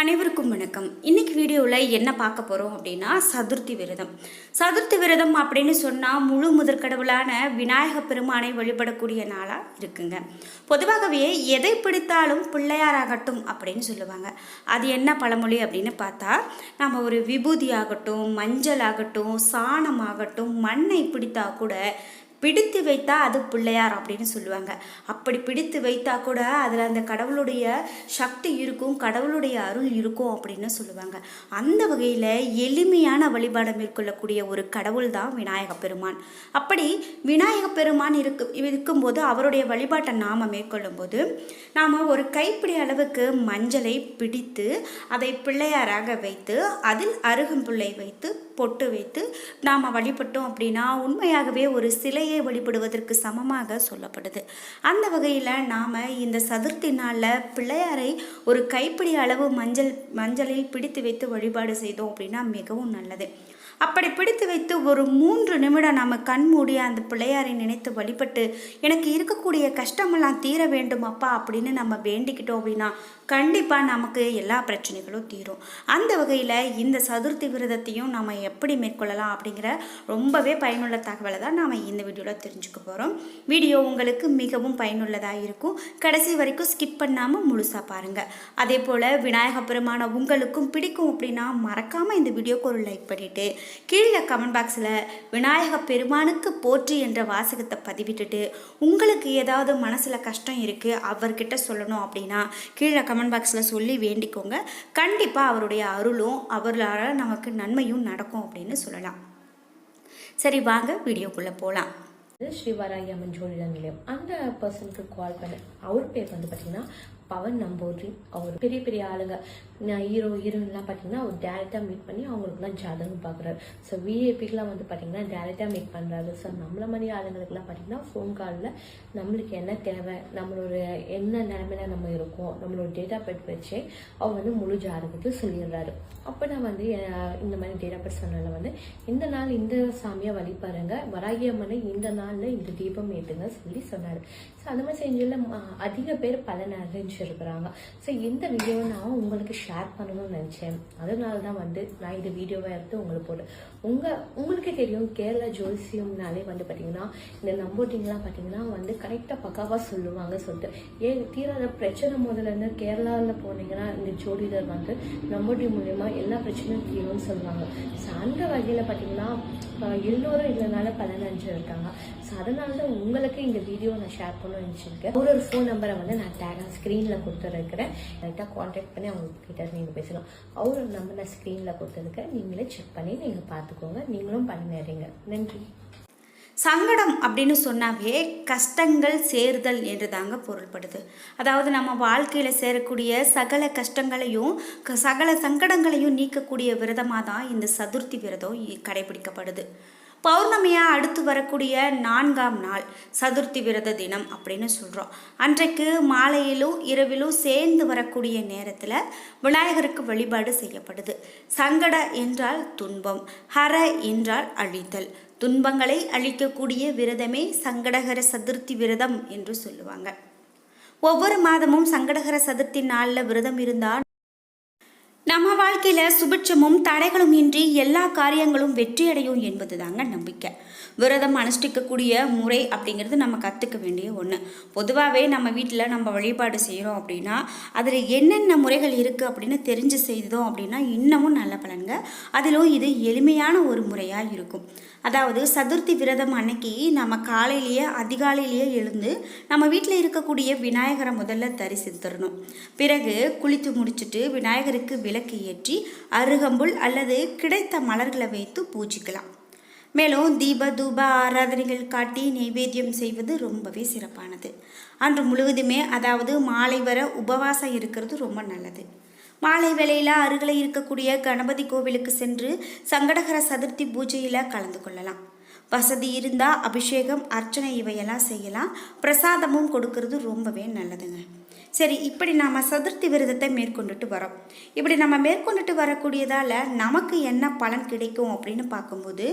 அனைவருக்கும் வணக்கம். இன்னைக்கு வீடியோவில் என்ன பார்க்க போகிறோம் அப்படின்னா சதுர்த்தி விரதம். சதுர்த்தி விரதம் அப்படின்னு சொன்னால் முழு முதற்கடவுளான விநாயக பெருமானை வழிபடக்கூடிய நாளாக இருக்குங்க. பொதுவாகவே எதை பிடித்தாலும் பிள்ளையாராகட்டும் அப்படின்னு சொல்லுவாங்க. அது என்ன பழமொழி அப்படின்னு பார்த்தா நம்ம ஒரு விபூதி ஆகட்டும் மஞ்சள் ஆகட்டும் சாணம் ஆகட்டும் மண்ணை பிடித்தா கூட பிடித்து வைத்தா அது பிள்ளையார் அப்படின்னு சொல்லுவாங்க. அப்படி பிடித்து வைத்தா கூட அதில் அந்த கடவுளுடைய சக்தி இருக்கும் கடவுளுடைய அருள் இருக்கும் அப்படின்னு சொல்லுவாங்க. அந்த வகையில் எளிமையான வழிபாடு மேற்கொள்ளக்கூடிய ஒரு கடவுள் தான் விநாயக பெருமான். அப்படி விநாயக பெருமான் இருக்கு இருக்கும்போது அவருடைய வழிபாட்டை நாம் மேற்கொள்ளும்போது நாம் ஒரு கைப்பிடி அளவுக்கு மஞ்சளை பிடித்து அதை பிள்ளையாராக வைத்து அதில் அருகம்புள்ளை வைத்து பொட்டு வைத்து நாம் வழிபட்டோம் அப்படின்னா உண்மையாகவே ஒரு சிலையை வழிபடுவதற்கு சமமாக சொல்லப்படுது. அந்த வகையில் நாம் இந்த சதுர்த்தி நாளில் பிள்ளையாரை ஒரு கைப்பிடி அளவு மஞ்சள் மஞ்சளில் பிடித்து வைத்து வழிபாடு செய்தோம் அப்படின்னா மிகவும் நல்லது. அப்படி பிடித்து வைத்து ஒரு மூன்று நிமிடம் நம்ம கண் மூடி அந்த பிள்ளையாரை நினைத்து வழிபட்டு எனக்கு இருக்கக்கூடிய கஷ்டமெல்லாம் தீர வேண்டும் அப்பா அப்படின்னு நம்ம வேண்டிக்கிட்டோம் அப்படின்னா கண்டிப்பாக நமக்கு எல்லா பிரச்சனைகளும் தீரும். அந்த வகையில் இந்த சதுர்த்தி விரதத்தையும் நம்ம எப்படி மேற்கொள்ளலாம் அப்படிங்கிற ரொம்பவே பயனுள்ள தகவலை தான் நாம் இந்த வீடியோவில் தெரிஞ்சுக்க போகிறோம் வீடியோ உங்களுக்கு மிகவும் பயனுள்ளதாக இருக்கும். கடைசி வரைக்கும் ஸ்கிப் பண்ணாமல் முழுசாக பாருங்கள் அதே போல் விநாயக பெருமான உங்களுக்கும் பிடிக்கும் அப்படின்னா மறக்காமல் இந்த வீடியோக்கு ஒரு லைக் பண்ணிவிட்டு கீழே கமெண்ட் பாக்ஸில் விநாயக பெருமானுக்கு போற்றி என்ற வாசகத்தை பதிவிட்டுட்டு உங்களுக்கு ஏதாவது மனசில் கஷ்டம் இருக்குது அவர்கிட்ட சொல்லணும் அப்படின்னா கீழே கமெண்ட் பாக்ஸில் சொல்லி வேண்டிக்கோங்க. கண்டிப்பாக அவருடைய அருளும் அவரால் நமக்கு நன்மையும் நடக்கும் அப்படின்னு சொல்லலாம். சரி வாங்க வீடியோக்குள்ளே போகலாம் இது அம்மன் ஜோதிட நிலையம். அந்த பர்சனுக்கு கால் பண்ண அவர் பேர் வந்து பார்த்தீங்கன்னா பவன் நம்பூரி அவர் பெரிய பெரிய ஆளுங்க. ஹீரோ ஹீரோயின்லாம் பார்த்தீங்கன்னா அவர் டேரெக்டாக மீட் பண்ணி அவங்களுக்குலாம் ஜாதகம் பார்க்குறாரு. ஸோ விஏபிக்கெலாம் வந்து பார்த்தீங்கன்னா டேரெக்டாக மீட் பண்ணுறாரு ஸோ நம்மள மாதிரி ஆளுங்களுக்குலாம் பார்த்தீங்கன்னா ஃபோன் காலில் நம்மளுக்கு என்ன தேவை நம்மளோட என்ன நிலைமையில நம்ம இருக்கோம் நம்மளோட டேட்டா பெட் வச்சு அவர் வந்து முழு ஜாதகத்தை சொல்லிடுறாரு. அப்போ நான் வந்து இந்த மாதிரி டேட்டா பெட் சொன்னதில் வந்து இந்த நாள் இந்த சாமியை வழிபாருங்க வராகியம்மனை இந்த நாளில் இந்த தீபம் ஏற்றுங்க சொல்லி சொன்னார். ஸோ அந்த மாதிரி செஞ்சில் அதிக பேர் பலன் அறிஞ்சிருக்கிறாங்க ஸோ இந்த வீடியோவை நான் உங்களுக்கு ஷேர் பண்ணணும்னு நினச்சேன். அதனால தான் வந்து நான் இந்த வீடியோவை எடுத்து உங்களுக்கு போட்டேன் உங்கள் உங்களுக்கே தெரியும் கேரளா ஜோசியம்னாலே வந்து பார்த்தீங்கன்னா இந்த நம்போட்டிங்லாம் பார்த்தீங்கன்னா வந்து கரெக்டாக பக்காவாக சொல்லுவாங்க சொல்லிட்டு. ஏன் தீராத பிரச்சனை முதல்லருந்து கேரளாவில் போனீங்கன்னா இந்த ஜோதிடர் வந்து நம்போட்டி மூலயமா எல்லா பிரச்சனையும் தீரும்னு சொல்லுவாங்க. ஸோ அந்த வகையில் பார்த்தீங்கன்னா எல்லோரும் இதனால பதினஞ்சு இருக்காங்க. ஸோ அதனால தான் உங்களுக்கு இந்த வீடியோ நான் ஷேர் பண்ணணும்னு நினச்சிருக்கேன். ஒரு ஒரு ஃபோன் நம்பரை வந்து நான் டேகாக ஸ்க்ரீனில் கொடுத்துருக்கிறேன். கரெக்டாக காண்டாக்ட் பண்ணி அவங்களுக்கு கிட்ட நீங்கள் பேசலாம். அவர் நம்பர் நான் ஸ்க்ரீனில் கொடுத்துருக்கேன் நீங்களே செக் பண்ணி நீங்கள் பார்த்துக்கோங்க. நீங்களும் பண்ணிடுறீங்க நன்றி. சங்கடம் அப்படின்னு சொன்னாவே கஷ்டங்கள் சேருதல் என்று தாங்க பொருள்படுது. அதாவது நம்ம வாழ்க்கையில் சேரக்கூடிய சகல கஷ்டங்களையும் க- சகல சங்கடங்களையும் நீக்கக்கூடிய விரதமாக தான் இந்த சதுர்த்தி விரதம் கடைபிடிக்கப்படுது. பௌர்ணமியாக அடுத்து வரக்கூடிய நான்காம் நாள் சதுர்த்தி விரத தினம் அப்படின்னு சொல்கிறோம் அன்றைக்கு மாலையிலும் இரவிலும் சேர்ந்து வரக்கூடிய நேரத்தில் விநாயகருக்கு வழிபாடு செய்யப்படுது. சங்கட என்றால் துன்பம் ஹர என்றால் அழித்தல். துன்பங்களை அழிக்கக்கூடிய விரதமே சங்கடகர சதுர்த்தி விரதம் என்று சொல்லுவாங்க. ஒவ்வொரு மாதமும் சங்கடகர சதுர்த்தி நாளில் விரதம் இருந்தால் நம்ம வாழ்க்கையில் சுபிட்சமும் தடைகளும் இன்றி எல்லா காரியங்களும் வெற்றியடையும் என்பது தாங்க நம்பிக்கை. விரதம் அனுஷ்டிக்கக்கூடிய முறை அப்படிங்கிறது நம்ம கற்றுக்க வேண்டிய ஒன்று பொதுவாகவே நம்ம வீட்டில் நம்ம வழிபாடு செய்கிறோம் அப்படின்னா அதில் என்னென்ன முறைகள் இருக்குது அப்படின்னு தெரிஞ்சு செய்தோம் அப்படின்னா இன்னமும் நல்ல பலன்க அதிலும் இது எளிமையான ஒரு முறையாக இருக்கும். அதாவது சதுர்த்தி விரதம் அன்னைக்கு நம்ம காலையிலேயே அதிகாலையிலேயே எழுந்து நம்ம வீட்டில் இருக்கக்கூடிய விநாயகரை முதல்ல தரிசித்துடணும் பிறகு குளித்து முடிச்சுட்டு விநாயகருக்கு விளக்கு ஏற்றி அருகம்புல் அல்லது கிடைத்த மலர்களை வைத்து பூஜிக்கலாம். மேலும் தீப தூப ஆராதனைகள் காட்டி நைவேத்தியம் செய்வது ரொம்பவே சிறப்பானது. அன்று முழுவதுமே அதாவது மாலை வர உபவாசம் இருக்கிறது ரொம்ப நல்லது. மாலை வேளையில் அருகில் இருக்கக்கூடிய கணபதி கோவிலுக்கு சென்று சங்கடகர சதுர்த்தி பூஜையில் கலந்து கொள்ளலாம். வசதி இருந்தால் அபிஷேகம் அர்ச்சனை இவையெல்லாம் செய்யலாம். பிரசாதமும் கொடுக்கறது ரொம்பவே நல்லதுங்க. சரி இப்படி நாம் சதுர்த்தி விரதத்தை மேற்கொண்டுட்டு வரோம். இப்படி நம்ம மேற்கொண்டுட்டு வரக்கூடியதால் நமக்கு என்ன பலன் கிடைக்கும் அப்படின்னு பார்க்கும்போது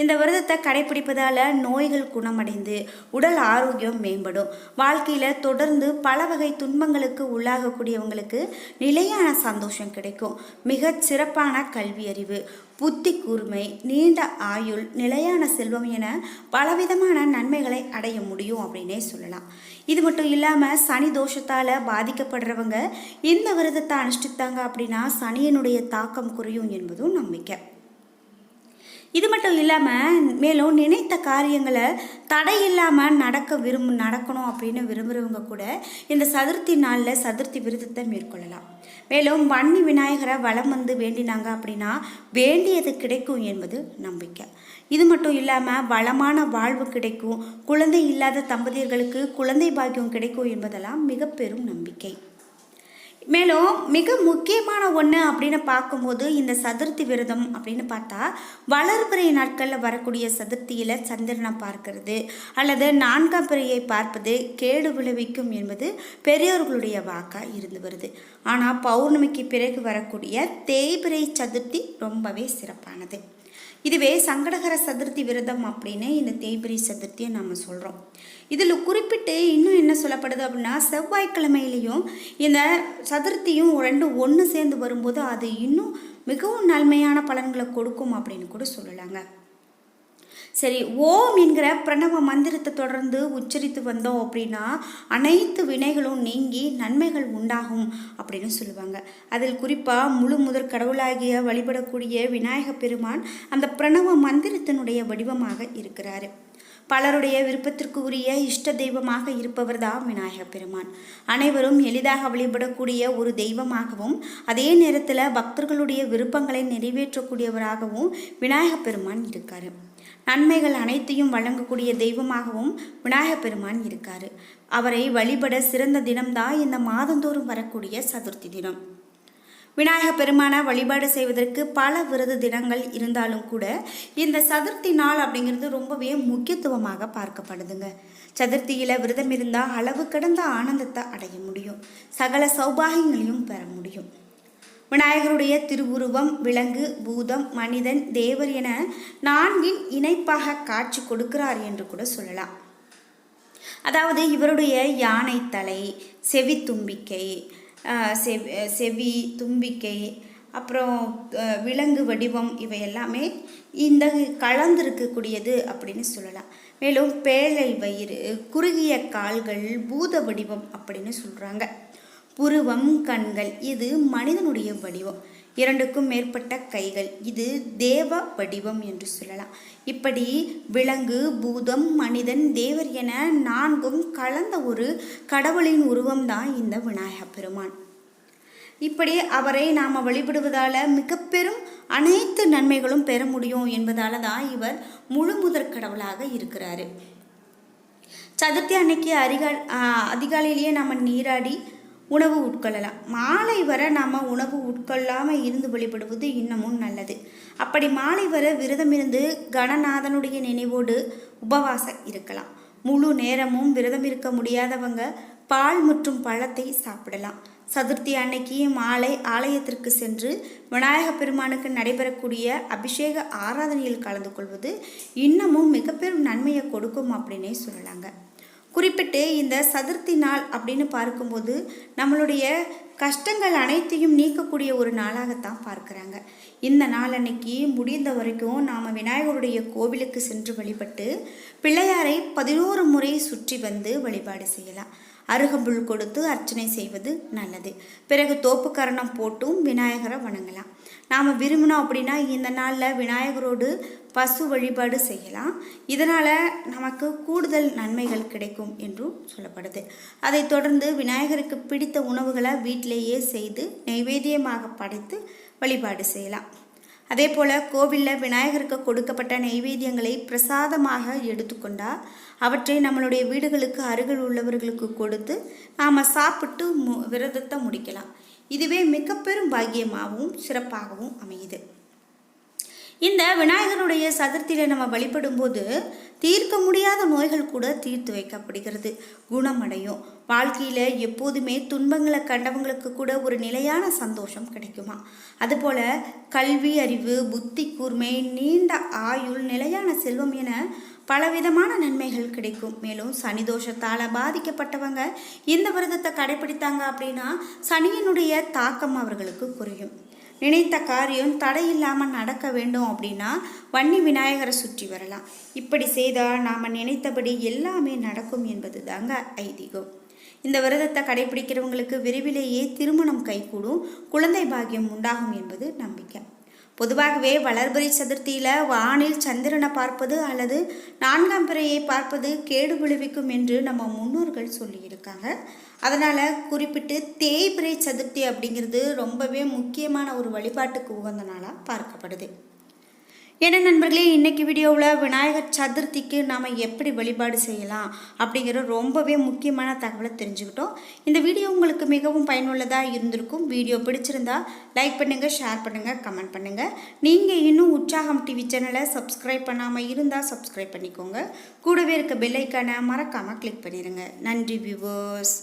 இந்த விரதத்தை கடைப்பிடிப்பதால் நோய்கள் குணமடைந்து உடல் ஆரோக்கியம் மேம்படும். வாழ்க்கையில் தொடர்ந்து பல வகை துன்பங்களுக்கு உள்ளாகக்கூடியவங்களுக்கு நிலையான சந்தோஷம் கிடைக்கும். மிகச் சிறப்பான கல்வி அறிவு புத்தி கூர்மை நீண்ட ஆயுள் நிலையான செல்வம் என பலவிதமான நன்மைகளை அடைய முடியும் அப்படின்னே சொல்லலாம். இது மட்டும் இல்லாமல் சனி தோஷத்தால் பாதிக்கப்படுறவங்க இந்த விரதத்தை அனுஷ்டித்தாங்க அப்படின்னா சனியினுடைய தாக்கம் குறையும் என்பதும் நம்பிக்கை. இது மட்டும் இல்லாமல் மேலும் நினைத்த காரியங்களை தடை இல்லாமல் நடக்க விரும்ப நடக்கணும் அப்படின்னு விரும்புகிறவங்க கூட இந்த சதுர்த்தி நாளில் சதுர்த்தி விருதத்தை மேற்கொள்ளலாம். மேலும் வன்னி விநாயகரை வளம் வந்து வேண்டினாங்க அப்படின்னா வேண்டியது கிடைக்கும் என்பது நம்பிக்கை. இது மட்டும் இல்லாமல் வளமான வாழ்வு கிடைக்கும் குழந்தை இல்லாத தம்பதியர்களுக்கு குழந்தை பாக்கியம் கிடைக்கும் என்பதெல்லாம் மிக பெரும் நம்பிக்கை. மேலும் மிக முக்கியமான ஒன்று அப்படின்னு பார்க்கும்போது இந்த சதுர்த்தி விரதம் அப்படின்னு பார்த்தா வளர்பிறை நாட்களில் வரக்கூடிய சதுர்த்தியில் சந்திரனை பார்க்கறது. அல்லது நான்காம் பிறையை பார்ப்பது கேடு விளைவிக்கும் என்பது பெரியோர்களுடைய வாக்காக இருந்து வருது. ஆனால் பௌர்ணமிக்கு பிறகு வரக்கூடிய தேய்பிறை சதுர்த்தி ரொம்பவே சிறப்பானது. இதுவே சங்கடகர சதுர்த்தி விரதம் அப்படின்னு இந்த தேய்பிரை சதுர்த்தியை நம்ம சொல்கிறோம் இதில் குறிப்பிட்டு இன்னும் சொல்லப்படுது அப்படின்னா செவ்வாய்க்கிழமையிலையும் இந்த சதுர்த்தியும் ரெண்டும் ஒன்று சேர்ந்து வரும்போது அது இன்னும் மிகவும் நன்மையான பலன்களை கொடுக்கும் அப்படின்னு கூட சொல்லலாங்க. சரி ஓம் என்கிற பிரணவ மந்திரத்தை தொடர்ந்து உச்சரித்து வந்தோம் அப்படின்னா அனைத்து வினைகளும் நீங்கி நன்மைகள் உண்டாகும் அப்படின்னு சொல்லுவாங்க. அதில் குறிப்பாக முழு முதற் கடவுளாகிய வழிபடக்கூடிய விநாயக பெருமான் அந்த பிரணவ மந்திரத்தினுடைய வடிவமாக இருக்கிறாரு. பலருடைய விருப்பத்திற்கு உரிய இஷ்ட தெய்வமாக இருப்பவர் தான் விநாயக பெருமான். அனைவரும் எளிதாக வழிபடக்கூடிய ஒரு தெய்வமாகவும் அதே நேரத்தில் பக்தர்களுடைய விருப்பங்களை நிறைவேற்றக்கூடியவராகவும் விநாயக பெருமான் இருக்கார். நன்மைகள் அனைத்தையும் வழங்கக்கூடிய தெய்வமாகவும் விநாயக பெருமான் இருக்கார். அவரை வழிபட சிறந்த தினம்தான் இந்த மாதந்தோறும் வரக்கூடிய சதுர்த்தி தினம். விநாயக பெருமானை வழிபாடு செய்வதற்கு பல விரத தினங்கள் இருந்தாலும் கூட இந்த சதுர்த்தி நாள் அப்படிங்கிறது ரொம்பவே முக்கியத்துவமாக பார்க்கப்படுதுங்க. சதுர்த்தியில் விரதம் இருந்தால் அளவு கடந்த ஆனந்தத்தை அடைய முடியும். சகல சௌபாகியங்களையும் பெற முடியும். விநாயகருடைய திருவுருவம் விலங்கு பூதம் மனிதன் தேவர் என நான்கின் இணைப்பாக காட்சி கொடுக்கிறார் என்று கூட சொல்லலாம். அதாவது இவருடைய யானை தலை செவி தும்பிக்கை செவ்- செவி தும்பிக்கை அப்புறம் விலங்கு வடிவம் இவை எல்லாமே இந்த கலந்திருக்கக்கூடியது அப்படின்னு சொல்லலாம். மேலும் பேழை வயிறு குறுகிய கால்கள் பூத வடிவம் அப்படின்னு சொல்கிறாங்க புருவம் கண்கள் இது மனிதனுடைய வடிவம். இரண்டுக்கும் மேற்பட்ட கைகள். இது தேவ வடிவம் என்று சொல்லலாம். இப்படி விலங்கு பூதம் மனிதன் தேவர் என நான்கும் கலந்த ஒரு கடவுளின் உருவம்தான் இந்த விநாயக பெருமான். இப்படி அவரை நாம் வழிபடுவதால் மிக பெரும் அனைத்து நன்மைகளும் பெற முடியும் என்பதால தான் இவர் முழு முதற் கடவுளாக இருக்கிறாரு. சதுர்த்தி அன்னைக்கு அதிகா அதிகாலையிலேயே நம்ம நீராடி உணவு உட்கொள்ளலாம். மாலை வர நாம் உணவு உட்கொள்ளாமல் இருந்து வழிபடுவது இன்னமும் நல்லது. அப்படி மாலை வர விரதமிருந்து கணநாதனுடைய நினைவோடு உபவாசம் இருக்கலாம். முழு நேரமும் விரதம் இருக்க முடியாதவங்க பால் மற்றும் பழத்தை சாப்பிடலாம். சதுர்த்தி அன்னைக்கு மாலை ஆலயத்திற்கு சென்று விநாயக பெருமானுக்கு நடைபெறக்கூடிய அபிஷேக ஆராதனையில் கலந்து கொள்வது இன்னமும் மிக பெரும் நன்மையை கொடுக்கும் அப்படின்னே சொல்லலாங்க. குறிப்பிட்டு இந்த சதுர்த்தி நாள் அப்படின்னு பார்க்கும்போது நம்மளுடைய கஷ்டங்கள் அனைத்தையும் நீக்கக்கூடிய ஒரு நாளாகத்தான் பார்க்குறாங்க. இந்த நாள் அன்னைக்கு முடிந்த வரைக்கும் நாம் விநாயகருடைய கோவிலுக்கு சென்று வழிபட்டு பிள்ளையாரை பதினோரு முறை சுற்றி வந்து வழிபாடு செய்யலாம். அருகம்புல் கொடுத்து அர்ச்சனை செய்வது நல்லது. பிறகு தோப்புக்கரணம் போட்டும் விநாயகரை வணங்கலாம். நாம் விரும்பினோம் அப்படின்னா இந்த நாளில் விநாயகரோடு பசு வழிபாடு செய்யலாம். இதனால் நமக்கு கூடுதல் நன்மைகள் கிடைக்கும் என்றும் சொல்லப்படுது. அதைத் தொடர்ந்து விநாயகருக்கு பிடித்த உணவுகளை வீட்டில் வீட்டிலேயே செய்து நைவேத்தியமாக படைத்து வழிபாடு செய்யலாம். அதே போல் கோவிலில் விநாயகருக்கு கொடுக்கப்பட்ட நைவேத்தியங்களை பிரசாதமாக எடுத்துக்கொண்டால் அவற்றை நம்மளுடைய வீடுகளுக்கு அருகில் உள்ளவர்களுக்கு கொடுத்து நாம் சாப்பிட்டு மு விரதத்தை முடிக்கலாம். இதுவே மிக பெரும் பாக்கியமாகவும் சிறப்பாகவும் அமையுது. இந்த விநாயகருடைய சதுர்த்தியில் நம்ம வழிபடும்போது தீர்க்க முடியாத நோய்கள் கூட தீர்த்து வைக்கப்படுகிறது. குணமடையும். வாழ்க்கையில் எப்போதுமே துன்பங்களை கண்டவங்களுக்கு கூட ஒரு நிலையான சந்தோஷம் கிடைக்குமா? அதுபோல் கல்வி அறிவு புத்தி கூர்மை நீண்ட ஆயுள் நிலையான செல்வம் என பலவிதமான நன்மைகள் கிடைக்கும். மேலும் சனி தோஷத்தால் பாதிக்கப்பட்டவங்க இந்த விரதத்தை கடைபிடித்தாங்க அப்படின்னா சனியினுடைய தாக்கம் அவர்களுக்கு குறையும். நினைத்த காரியம் தடையில்லாமல் நடக்க வேண்டும் அப்படின்னா வன்னி விநாயகரை சுற்றி வரலாம். இப்படி செய்தால் நாம் நினைத்தபடி எல்லாமே நடக்கும் என்பது தாங்க ஐதீகம். இந்த விரதத்தை கடைபிடிக்கிறவங்களுக்கு விரைவிலேயே திருமணம் கைகூடும். குழந்தை பாக்கியம் உண்டாகும் என்பது நம்பிக்கை. பொதுவாகவே வளர்பிறை சதுர்த்தியில் வானில் சந்திரனை பார்ப்பது அல்லது நான்காம் பிறையை பார்ப்பது கேடு விளைவிக்கும் என்று நம்ம முன்னோர்கள் சொல்லியிருக்காங்க. அதனால் குறிப்பிட்டு தேய்பிறை சதுர்த்தி அப்படிங்கிறது ரொம்பவே முக்கியமான ஒரு வழிபாட்டுக்கு உகந்த நாளாக பார்க்கப்படுது. என்ன நண்பர்களே இன்றைக்கி வீடியோவில் விநாயகர் சதுர்த்திக்கு நாம் எப்படி வழிபாடு செய்யலாம் அப்படிங்கிற ரொம்பவே முக்கியமான தகவலை தெரிஞ்சுக்கிட்டோம். இந்த வீடியோ உங்களுக்கு மிகவும் பயனுள்ளதாக இருந்திருக்கும். வீடியோ பிடிச்சிருந்தா லைக் பண்ணுங்கள் ஷேர் பண்ணுங்கள் கமெண்ட் பண்ணுங்கள் நீங்கள் இன்னும் உற்சாகம் டிவி சேனலை சப்ஸ்கிரைப் பண்ணாமல் இருந்தால் சப்ஸ்கிரைப் பண்ணிக்கோங்க. கூடவே இருக்க பெல்லைக்கான மறக்காமல் கிளிக் பண்ணிடுங்க நன்றி வியூவர்ஸ்